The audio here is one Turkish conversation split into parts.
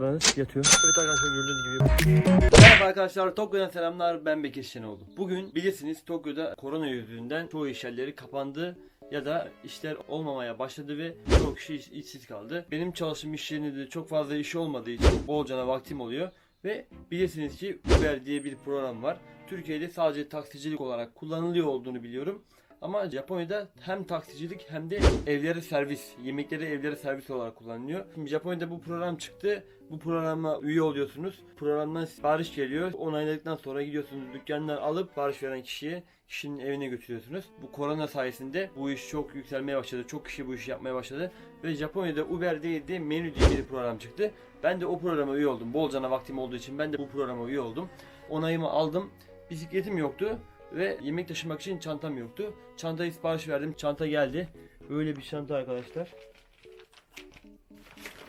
paranız yatıyor. Evet arkadaşlar gördüğünüz gibi. Merhaba arkadaşlar Tokyo'dan selamlar ben Bekir Şenoğlu. Bugün bilirsiniz Tokyo'da korona yüzünden çoğu iş yerleri kapandı ya da işler olmamaya başladı ve çoğu kişi iş- işsiz kaldı. Benim çalıştığım iş yerinde de çok fazla iş olmadığı için bolcana vaktim oluyor ve bilirsiniz ki Uber diye bir program var. Türkiye'de sadece taksicilik olarak kullanılıyor olduğunu biliyorum. Ama Japonya'da hem taksicilik hem de evlere servis, yemekleri evlere servis olarak kullanılıyor. Şimdi Japonya'da bu program çıktı. Bu programa üye oluyorsunuz. Programdan sipariş geliyor. Onayladıktan sonra gidiyorsunuz dükkandan alıp sipariş veren kişiye kişinin evine götürüyorsunuz. Bu korona sayesinde bu iş çok yükselmeye başladı. Çok kişi bu işi yapmaya başladı. Ve Japonya'da Uber değil de Menü diye bir program çıktı. Ben de o programa üye oldum. Bolcana vaktim olduğu için ben de bu programa üye oldum. Onayımı aldım. Bisikletim yoktu ve yemek taşımak için çantam yoktu. Çantayı sipariş verdim. Çanta geldi. Böyle bir çanta arkadaşlar.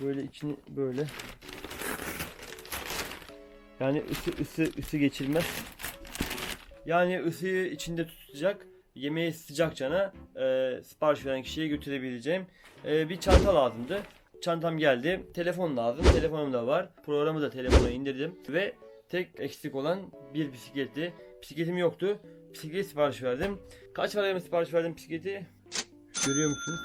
Böyle içini böyle. Yani ısı ısı ısı geçirmez. Yani ısıyı içinde tutacak. Yemeği sıcakçana e, sipariş veren kişiye götürebileceğim e, bir çanta lazımdı. Çantam geldi. Telefon lazım. Telefonum da var. Programı da telefona indirdim ve tek eksik olan bir bisikletti. Bisikletim yoktu. Bisiklet sipariş verdim. Kaç paraya sipariş verdim bisikleti? Görüyor musunuz?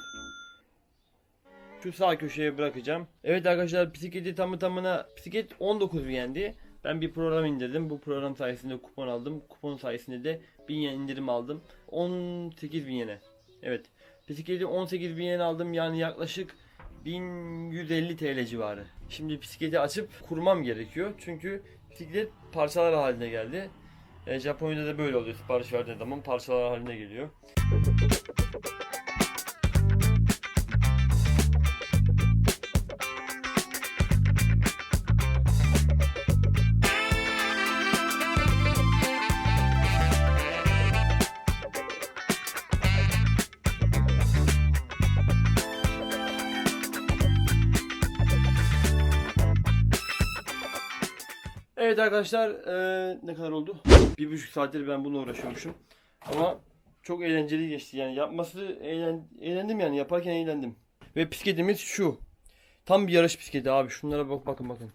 Şu sağ köşeye bırakacağım. Evet arkadaşlar bisikleti tamı tamına bisiklet 19 yendi. Ben bir program indirdim. Bu program sayesinde kupon aldım. Kupon sayesinde de 1000 yen indirim aldım. 18 bin yene. Evet. Bisikleti 18 bin yen aldım. Yani yaklaşık 1150 TL civarı. Şimdi bisikleti açıp kurmam gerekiyor. Çünkü bisiklet parçalar haline geldi. E, Japonya'da da böyle oluyor. Sipariş verdiğin zaman parçalar haline geliyor. Evet arkadaşlar eee, ne kadar oldu? Bir buçuk saattir ben bununla uğraşıyormuşum. Ama çok eğlenceli geçti yani yapması eğlen, eğlendim yani yaparken eğlendim. Ve bisikletimiz şu. Tam bir yarış bisikleti abi şunlara bak bakın bakın.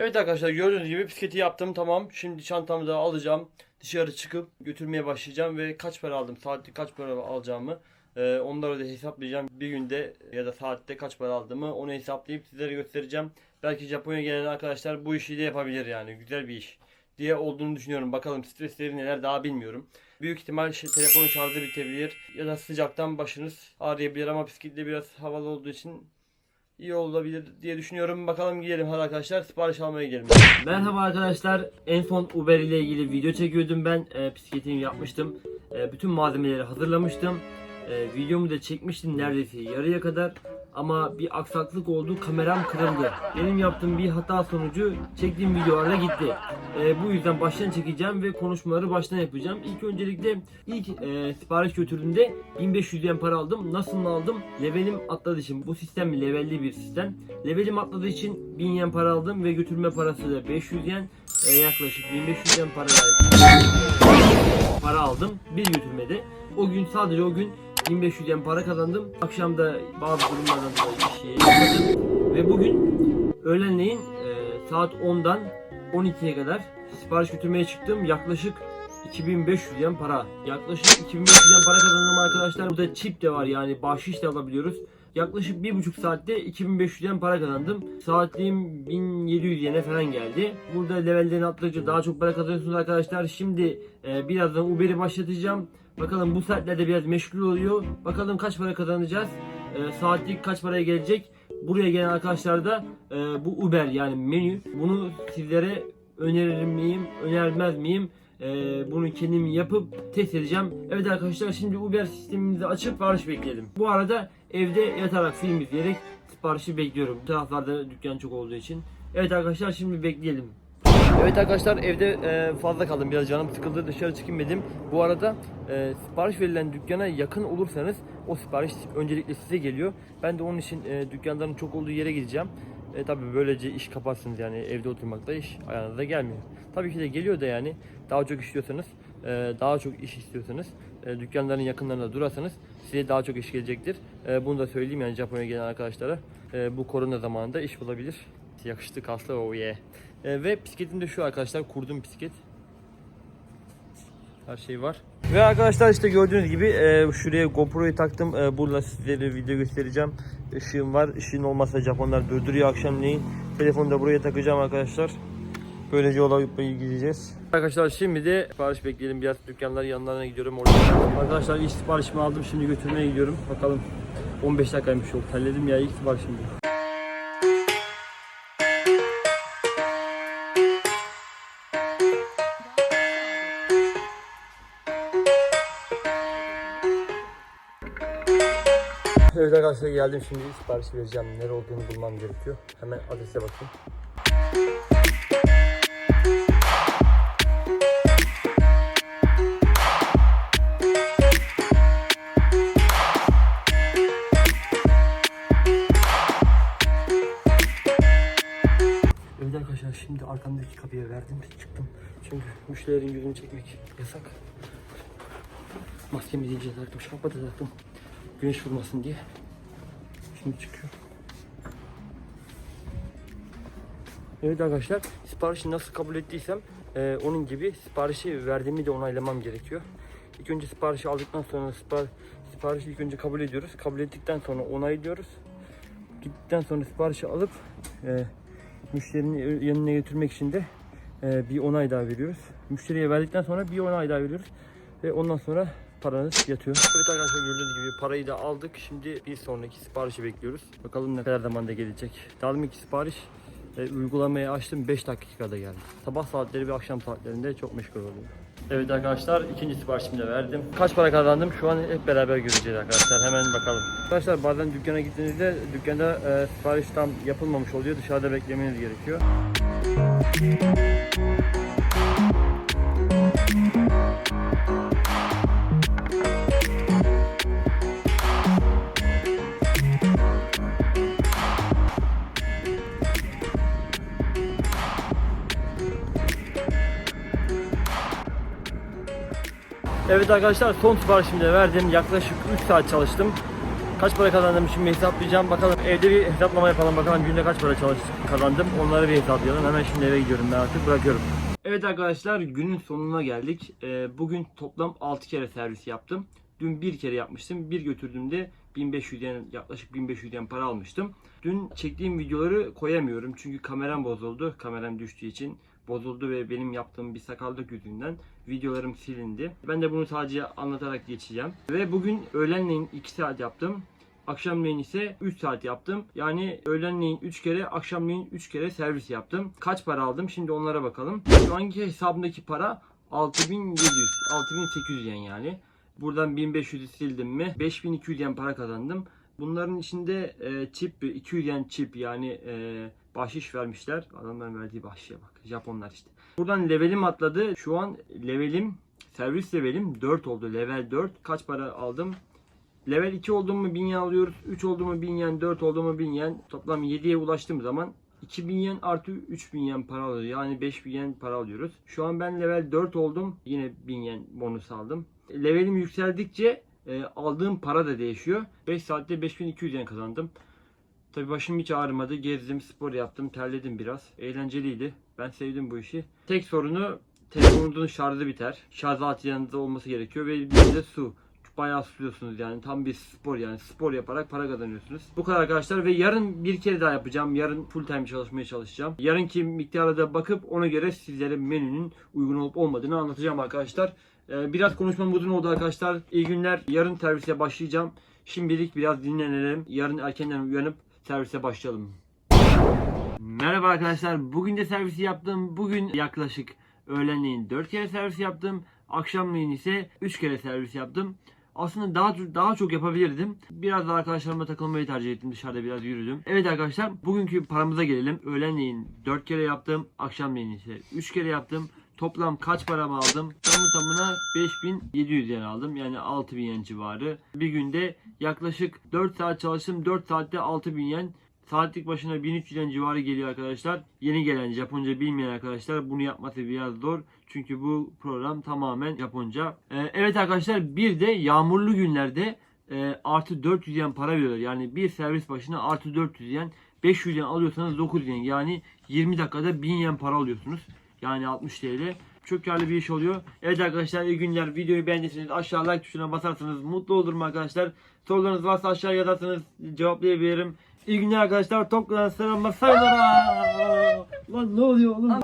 Evet arkadaşlar gördüğünüz gibi bisikleti yaptım tamam. Şimdi çantamı da alacağım. Dışarı çıkıp götürmeye başlayacağım ve kaç para aldım, saatlik kaç para alacağımı e, onları da hesaplayacağım. Bir günde ya da saatte kaç para aldığımı onu hesaplayıp sizlere göstereceğim. Belki Japonya gelen arkadaşlar bu işi de yapabilir yani güzel bir iş diye olduğunu düşünüyorum. Bakalım stresleri neler daha bilmiyorum. Büyük ihtimal şey, telefonun şarjı bitebilir ya da sıcaktan başınız ağrıyabilir ama bisikletle biraz havalı olduğu için iyi olabilir diye düşünüyorum. Bakalım gidelim hadi arkadaşlar sipariş almaya gidelim. Merhaba arkadaşlar. En son Uber ile ilgili video çekiyordum ben. E, bisikletimi yapmıştım. E, bütün malzemeleri hazırlamıştım. E, videomu da çekmiştim neredeyse yarıya kadar. Ama bir aksaklık oldu. Kameram kırıldı. Benim yaptığım bir hata sonucu çektiğim videolarda gitti. E, bu yüzden baştan çekeceğim ve konuşmaları baştan yapacağım. İlk öncelikle ilk e, sipariş götürdüğümde 1500 yen para aldım. Nasıl aldım? Levelim atladığı için. Bu sistem levelli bir sistem. Levelim atladığı için 1000 yen para aldım ve götürme parası da 500 yen. E, yaklaşık 1500 yen para para aldım bir götürmede. O gün sadece o gün 1500 yen para kazandım. Akşam da bazı durumlardan dolayı işi yapmadım. Ve bugün öğlenleyin e, saat 10'dan 12'ye kadar sipariş götürmeye çıktım. Yaklaşık 2500 yen para. Yaklaşık 2500 yen para kazandım arkadaşlar. Burada çip de var yani bahşiş de alabiliyoruz. Yaklaşık bir buçuk saatte 2500 yen para kazandım. Saatliğim 1700 yene falan geldi. Burada levelden atladıkça daha çok para kazanıyorsunuz arkadaşlar. Şimdi e, birazdan Uber'i başlatacağım. Bakalım bu saatlerde biraz meşgul oluyor. Bakalım kaç para kazanacağız. E, saatlik kaç paraya gelecek. Buraya gelen arkadaşlar da e, bu Uber yani menü. Bunu sizlere önerir miyim, önermez miyim? Ee, bunu kendim yapıp test edeceğim. Evet arkadaşlar şimdi Uber sistemimizi açıp sipariş bekleyelim. Bu arada evde yatarak film izleyerek siparişi bekliyorum. Bu taraflarda dükkan çok olduğu için. Evet arkadaşlar şimdi bekleyelim. Evet arkadaşlar evde e, fazla kaldım biraz canım sıkıldı dışarı çıkmadım. Bu arada e, sipariş verilen dükkana yakın olursanız o sipariş öncelikle size geliyor. Ben de onun için e, dükkanların çok olduğu yere gideceğim. E tabi böylece iş kaparsınız yani evde oturmakta iş ayağınıza gelmiyor. Tabii ki de geliyor da yani daha çok istiyorsanız e, daha çok iş istiyorsanız e, dükkanların yakınlarında durarsanız size daha çok iş gelecektir. E, bunu da söyleyeyim yani Japonya'ya gelen arkadaşlara e, bu korona zamanında iş bulabilir. Yakıştı kaslı o ye. E, ve bisikletim de şu arkadaşlar kurduğum bisiklet. Her şey var. Ve arkadaşlar işte gördüğünüz gibi e, şuraya GoPro'yu taktım. E, burada sizlere video göstereceğim. Işığım var. Işığın olmazsa Japonlar durduruyor akşamleyin. Telefonu da buraya takacağım arkadaşlar. Böylece yola gideceğiz. Arkadaşlar şimdi de sipariş bekleyelim. Biraz dükkanların yanlarına gidiyorum. Orada. Arkadaşlar ilk siparişimi aldım. Şimdi götürmeye gidiyorum. Bakalım 15 dakikaymış yol. Halledim ya ilk siparişim. Evet arkadaşlar geldim şimdi sipariş vereceğim. Nere olduğunu bulmam gerekiyor. Hemen adrese bakayım. Evet arkadaşlar şimdi arkamdaki kapıya verdim çıktım. Çünkü müşterilerin yüzünü çekmek yasak. Maskemi iyice taktım, şapka da taktım. Güneş vurmasın diye. Şimdi çıkıyor. Evet arkadaşlar siparişi nasıl kabul ettiysem e, onun gibi siparişi verdiğimi de onaylamam gerekiyor. İlk önce siparişi aldıktan sonra sipar, siparişi ilk önce kabul ediyoruz. Kabul ettikten sonra onaylıyoruz. Gittikten sonra siparişi alıp e, müşterinin yanına götürmek için de e, bir onay daha veriyoruz. Müşteriye verdikten sonra bir onay daha veriyoruz. Ve ondan sonra paranız yatıyor. Evet arkadaşlar gördüğünüz gibi parayı da aldık. Şimdi bir sonraki siparişi bekliyoruz. Bakalım ne kadar zamanda gelecek. Daha iki sipariş e, uygulamayı açtım 5 dakikada geldi. Sabah saatleri ve akşam saatlerinde çok meşgul oluyor. Evet arkadaşlar ikinci siparişimi de verdim. Kaç para kazandım şu an hep beraber göreceğiz arkadaşlar. Hemen bakalım. Arkadaşlar bazen dükkana gittiğinizde dükkanda e, sipariş tam yapılmamış oluyor. Dışarıda beklemeniz gerekiyor. Evet arkadaşlar son siparişimi de verdim. Yaklaşık 3 saat çalıştım. Kaç para kazandım şimdi hesaplayacağım. Bakalım evde bir hesaplama yapalım. Bakalım günde kaç para çalıştım, kazandım. Onları bir hesaplayalım. Hemen şimdi eve gidiyorum ben artık bırakıyorum. Evet arkadaşlar günün sonuna geldik. Ee, bugün toplam 6 kere servis yaptım. Dün bir kere yapmıştım. Bir götürdüğümde 1500 yen yaklaşık 1500 yen para almıştım. Dün çektiğim videoları koyamıyorum çünkü kameram bozuldu. Kameram düştüğü için bozuldu ve benim yaptığım bir sakallık yüzünden videolarım silindi. Ben de bunu sadece anlatarak geçeceğim. Ve bugün öğlenleyin 2 saat yaptım. Akşamleyin ise 3 saat yaptım. Yani öğlenleyin 3 kere, akşamleyin 3 kere servis yaptım. Kaç para aldım? Şimdi onlara bakalım. Şu anki hesabımdaki para 6700, 6800 yen yani. Buradan 1500'ü sildim mi 5200 yen para kazandım. Bunların içinde e, çip 200 yen çip yani e, bahşiş vermişler. Adamların verdiği bahşişe bak. Japonlar işte. Buradan levelim atladı. Şu an levelim servis levelim 4 oldu. Level 4. Kaç para aldım? Level 2 oldu mu 1000 yen alıyoruz. 3 oldu mu 1000 yen, 4 oldu mu 1000 yen. Toplam 7'ye ulaştığım zaman 2000 yen artı 3000 yen para alıyoruz. Yani 5000 yen para alıyoruz. Şu an ben level 4 oldum. Yine 1000 yen bonus aldım. Levelim yükseldikçe e, aldığım para da değişiyor. 5 saatte 5200 yen kazandım. Tabi başım hiç ağrımadı. Gezdim, spor yaptım, terledim biraz. Eğlenceliydi. Ben sevdim bu işi. Tek sorunu telefonunuzun şarjı biter. Şarj aleti yanınızda olması gerekiyor ve bir de su. Bayağı suluyorsunuz yani tam bir spor yani spor yaparak para kazanıyorsunuz. Bu kadar arkadaşlar ve yarın bir kere daha yapacağım. Yarın full time çalışmaya çalışacağım. Yarınki miktara da bakıp ona göre sizlere menünün uygun olup olmadığını anlatacağım arkadaşlar. Ee, Biraz konuşmam uzun oldu arkadaşlar. İyi günler. Yarın servise başlayacağım. Şimdilik biraz dinlenelim. Yarın erkenden uyanıp servise başlayalım. Merhaba arkadaşlar. Bugün de servisi yaptım. Bugün yaklaşık öğlenleyin 4 kere servis yaptım. Akşamleyin ise 3 kere servis yaptım. Aslında daha daha çok yapabilirdim. Biraz da arkadaşlarımla takılmayı tercih ettim. Dışarıda biraz yürüdüm. Evet arkadaşlar bugünkü paramıza gelelim. Öğlenleyin 4 kere yaptım. Akşamleyin ise 3 kere yaptım. Toplam kaç paramı aldım? Tamı tamına 5700 yen aldım. Yani 6000 yen civarı. Bir günde yaklaşık 4 saat çalıştım. 4 saatte 6000 yen Saatlik başına 1300 yen civarı geliyor arkadaşlar. Yeni gelen Japonca bilmeyen arkadaşlar bunu yapması biraz zor. Çünkü bu program tamamen Japonca. Ee, evet arkadaşlar bir de yağmurlu günlerde e, artı 400 yen para veriyorlar. Yani bir servis başına artı 400 yen 500 yen alıyorsanız 900 yen. Yani 20 dakikada 1000 yen para alıyorsunuz. Yani 60 TL. Çok karlı bir iş oluyor. Evet arkadaşlar iyi günler. Videoyu beğendiyseniz aşağı like tuşuna basarsanız mutlu olurum arkadaşlar. Sorularınız varsa aşağı yazarsanız cevaplayabilirim. İyi günler arkadaşlar. Toplan selamlar. Sayonara. Lan ne oluyor oğlum?